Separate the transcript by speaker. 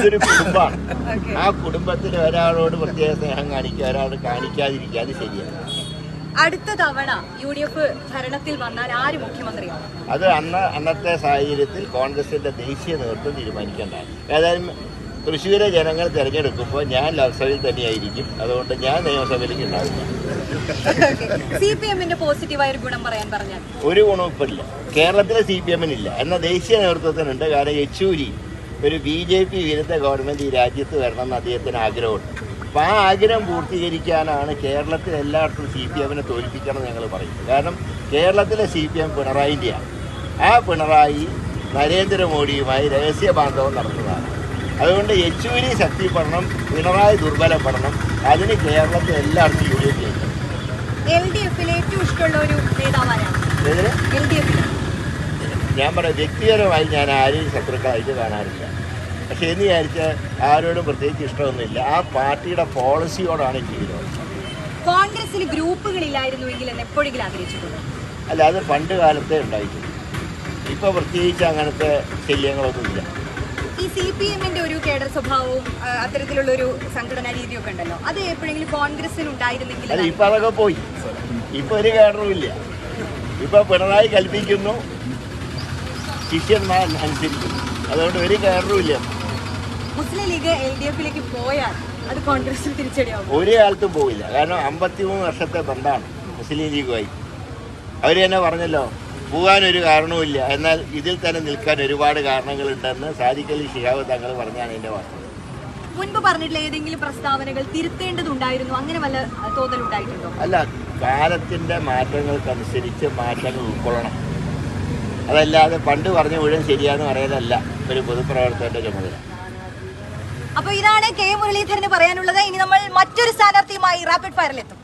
Speaker 1: ഇതൊരു കുടുംബമാണ്. ആ കുടുംബത്തിൽ ഒരാളോട് പ്രത്യേക സ്നേഹം കാണിക്കുക ഒരാളോട് കാണിക്കാതിരിക്കുക അത് ശരിയാണ്.
Speaker 2: അടുത്ത തവണ യു ഡി എഫ് ഭരണത്തിൽ വന്നാൽ ആര് മുഖ്യമന്ത്രിയാണ്
Speaker 1: അത് അന്ന് അന്നത്തെ സാഹചര്യത്തിൽ കോൺഗ്രസിന്റെ ദേശീയ നേതൃത്വം തീരുമാനിക്കേണ്ടതാണ്. ഏതായാലും തൃശ്ശൂരെ ജനങ്ങൾ തിരഞ്ഞെടുക്കുമ്പോൾ ഞാൻ ലോക്സഭയിൽ തന്നെയായിരിക്കും. അതുകൊണ്ട് ഞാൻ നിയമസഭയിലേക്ക് ഉണ്ടാവില്ല.
Speaker 2: പോസിറ്റീവായ ഒരു
Speaker 1: ഗുണവും ഇപ്പം ഇല്ല കേരളത്തിലെ സി പി എമ്മിനില്ല എന്നാൽ ദേശീയ നേതൃത്വത്തിനുണ്ട്. കാരണം യെച്ചൂരി ഒരു ബി ജെ പി വിരുദ്ധ ഗവൺമെന്റ് ഈ രാജ്യത്ത് വരണമെന്ന് അദ്ദേഹത്തിന് ആഗ്രഹമുണ്ട്. അപ്പം ആ ആഗ്രഹം പൂർത്തീകരിക്കാനാണ് കേരളത്തിൽ എല്ലായിടത്തും സി പി എമ്മിനെ തോൽപ്പിക്കണം എന്ന് ഞങ്ങൾ പറയും കാരണം കേരളത്തിലെ സി പി എം പിണറായിന്റെയാണ് ആ പിണറായി നരേന്ദ്രമോദിയുമായി രഹസ്യ ബാന്ധവം നടത്തുന്നതാണ്. അതുകൊണ്ട് യെച്ചൂരി ശക്തിപ്പെടണം പിണറായി ദുർബലപ്പെടണം അതിന് കേരളത്തിൽ എല്ലായിടത്തും യു ഡി എഫ് ജയിക്കണം
Speaker 2: എൽ ഡി എഫിൽ ഏറ്റവും ഇഷ്ടമുള്ള ഒരു നേതാവാരാണ് എൽ ഡി എഫിൽ
Speaker 1: ഞാൻ പറയാം വ്യക്തിപരമായി ഞാൻ ആരെയും ശത്രുക്കളായിട്ട് കാണാറില്ല. പക്ഷെ എന്ന് വിചാരിച്ച് ആരോടും പ്രത്യേകിച്ച് ഇഷ്ടമൊന്നുമില്ല. ആ പാർട്ടിയുടെ പോളിസിയോടാണ് എനിക്ക് വിരോധം.
Speaker 2: കോൺഗ്രസിൽ ഗ്രൂപ്പുകളില്ലായിരുന്നുവെങ്കിൽ എന്ന് എപ്പോഴെങ്കിലും ആഗ്രഹിച്ചിട്ടുണ്ട്?
Speaker 1: അല്ല അത് പണ്ട് കാലത്തെ ഉണ്ടായിട്ടുണ്ട്. ഇപ്പോൾ പ്രത്യേകിച്ച് അങ്ങനത്തെ ശല്യങ്ങളൊന്നുമില്ല.
Speaker 2: ഈ സി പി എമ്മിന്റെ ഒരു കേഡർ സ്വഭാവവും അത്തരത്തിലുള്ള ഒരു സംഘടനാ രീതിയൊക്കെ ഉണ്ടല്ലോ. അത് എപ്പോഴെങ്കിലും കോൺഗ്രസിൽ ഉണ്ടായിരുന്നെങ്കിൽ
Speaker 1: ഇപ്പൊ ഇപ്പം അതൊക്കെ പോയി. ഇപ്പൊ ഒരു കേഡറും ഇല്ല. ഇപ്പൊ പിണറായി കൽപ്പിക്കുന്നു. ശിഷ്യന്മാർ അനുസരിക്കുന്നു. അതുകൊണ്ട് ഒരു കേഡറും ഇല്ല.
Speaker 2: മുസ്ലിം ലീഗ് എൽ ഡി എഫിലേക്ക് പോയാൽ അത് കോൺഗ്രസിൽ തിരിച്ചടിയാവും.
Speaker 1: ഒരു കാലത്തും പോവില്ല. കാരണം അമ്പത്തിമൂന്ന് വർഷത്തെ ബന്ധമാണ് മുസ്ലിം ലീഗുമായി. അവർ തന്നെ പറഞ്ഞല്ലോ പോകാനൊരു കാരണവുമില്ല. എന്നാൽ ഇതിൽ തന്നെ നിൽക്കാൻ ഒരുപാട് കാരണങ്ങളുണ്ടെന്ന് സാദിഖലി ഷിഹാബ് തങ്ങൾ പറഞ്ഞാണ് എന്റെ വാസ്തവം.
Speaker 2: മുൻപ് പറഞ്ഞിട്ടുള്ള ഏതെങ്കിലും പ്രസ്താവനകൾ തിരുത്തേണ്ടതുണ്ടായിരുന്നു. അങ്ങനെ വല്ല തോന്നലുണ്ടായിട്ടുണ്ടോ?
Speaker 1: അല്ല കാലത്തിന്റെ മാറ്റങ്ങൾക്കനുസരിച്ച് മാറ്റങ്ങൾ ഉൾക്കൊള്ളണം. അതല്ലാതെ പണ്ട് പറഞ്ഞ മുഴുവൻ ശരിയാന്ന് പറയലല്ല ഒരു പൊതുപ്രവർത്തകന്റെ ചുമതല.
Speaker 2: അപ്പൊ ഇതാണ് കെ മുരളീധരന് പറയാനുള്ളത്. ഇനി നമ്മൾ മറ്റൊരു സ്ഥാനാർത്ഥിയുമായി റാപ്പിഡ് ഫയറിൽ എത്തും.